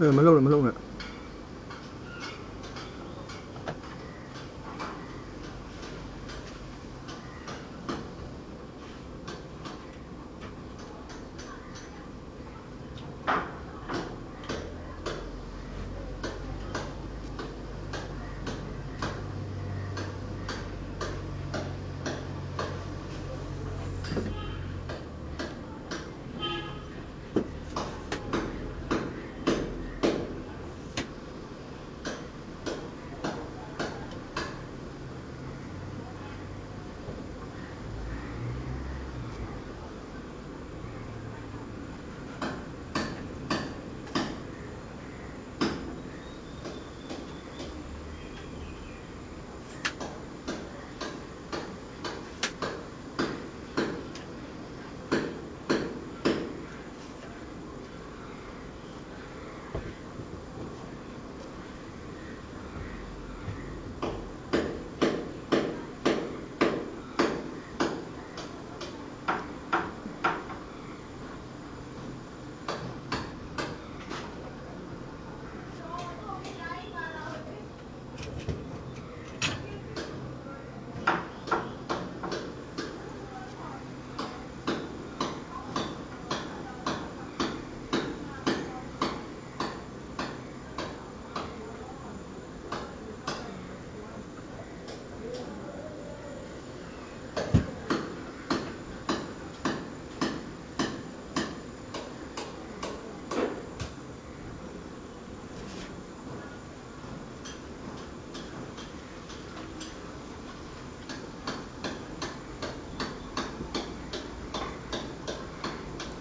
အဲမလုံးနဲ့မလုံးနဲ့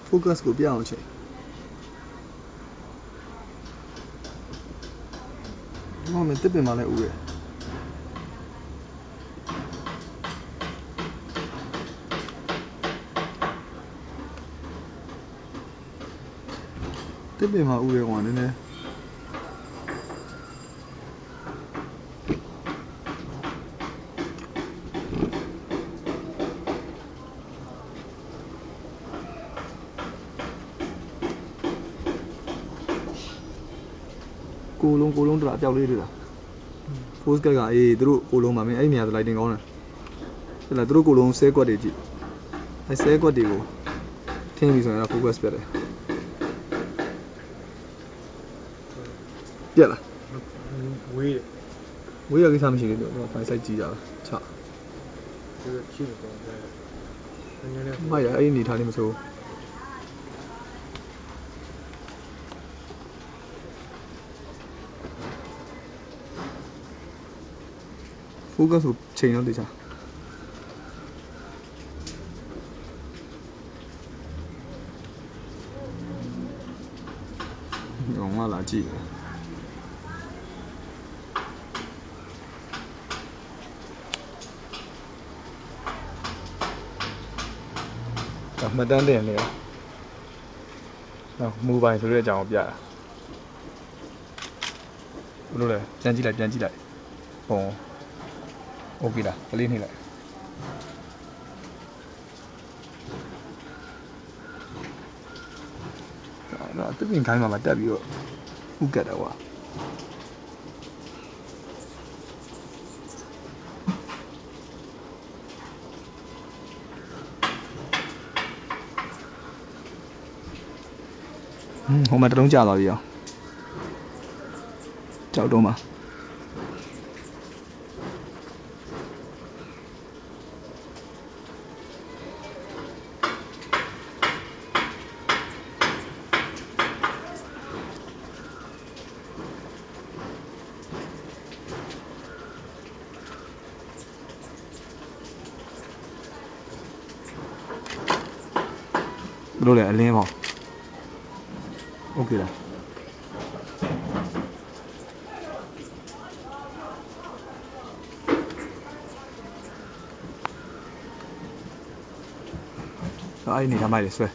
focus ကိုပြအောင်ချိန်ဟောမင်းတစ်ပင်မှလည်းဦးရယ်တစ်ပင်မှဦးရယ်ကွာနည်းနည်း ကိုလုံးကိုလုံးတလားအပြောက်လေးတွေလား post ကကအေးသူတို့ကိုလုံးပါမင်းအဲ့ဒီနေရာသလိုက်တင်ကောင်းတယ်ဟဲ့လားသူတို့ကိုလုံးဆဲကွက်တွေကြည့်အဲဆဲကွက်တွေကိုထင်းပြီဆိုရင်တော့ focus ပြတ်တယ်ပြက်လားဝေးတယ်ဝေးရကိစ္စမရှိသေးဘူးတော့ file site ကြည့်ကြတာချဒီလိုချိလို့တော့တယ်နည်းနည်းမရအဲ့ဒီအနေထားလေးမဆိုးဘူး focus ကိုချိန်တော့တေချာတော့ငါလာကြည့်တယ်ဒါမှတ်တမ်းတင်နေတယ်နော်မူပိုင်ဆိုတဲ့အကြောင်းကိုပြတာဘယ်လိုလဲပြန်ကြည့်လိုက်ပြန်ကြည့်လိုက်ဟော โอเคလားကလေးနှိမ့်လိုက်အဲ့တော့တပင်ခိုင်းမှာမတက်ပြီးတော့ဥကတ်တော့ကွာဟွန်းဟိုမှာတစ်လုံးကြာသွားပြီအောင်ကြောက်တော့မှာ ဘလို့လဲအလင်းပေါ့ Okay လားအဲ့ဒီနေရာမိုက်တယ်ဆွဲ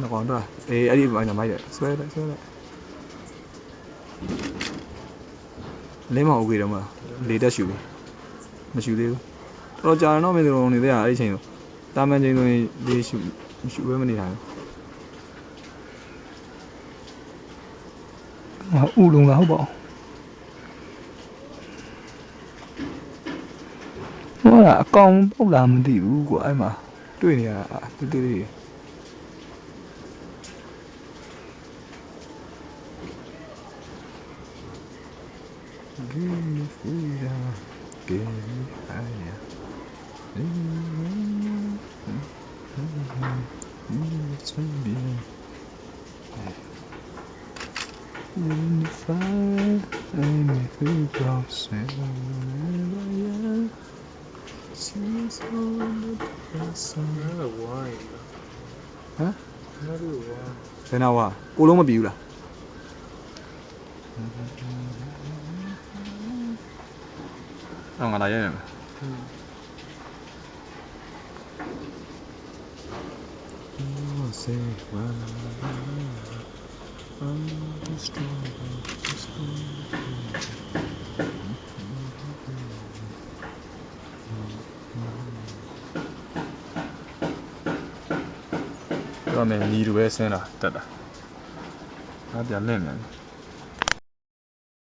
နှကောင်တော့အေးအဲ့ဒီနေရာမိုက်တယ်ဆွဲလိုက်ဆွဲလိုက်လင်းမအောင် okay တော့မလားလေတက်ရှူပြီမရှူသေးဘူးတော်ကြာရင်တော့မေတ္တာနေသေးတာအဲ့ဒီချိန်တော့တာမန်ချိန်ဆိုရင်ဒီရှူ မရှူဘဲမနေနိုင်ဘူးဟာဥလုံးလားဟုတ်ပါဘူးဟောတာအကောင်ပုတ်လာမသိဘူးကွာအဲ့မှာတွေ့နေရတာတူတူလေး Give me freedom, give me zombie. In the fire, anything goes, and whenever I am, seems all the person. Another wine. Huh? Another wine. Then I was. Ulong mabiyu lah. အောင်ငါလာရဲရမယ်อืม say why I'm the stronger, the stronger. တော့မယ်ညီလိုပဲဆင်းတာတ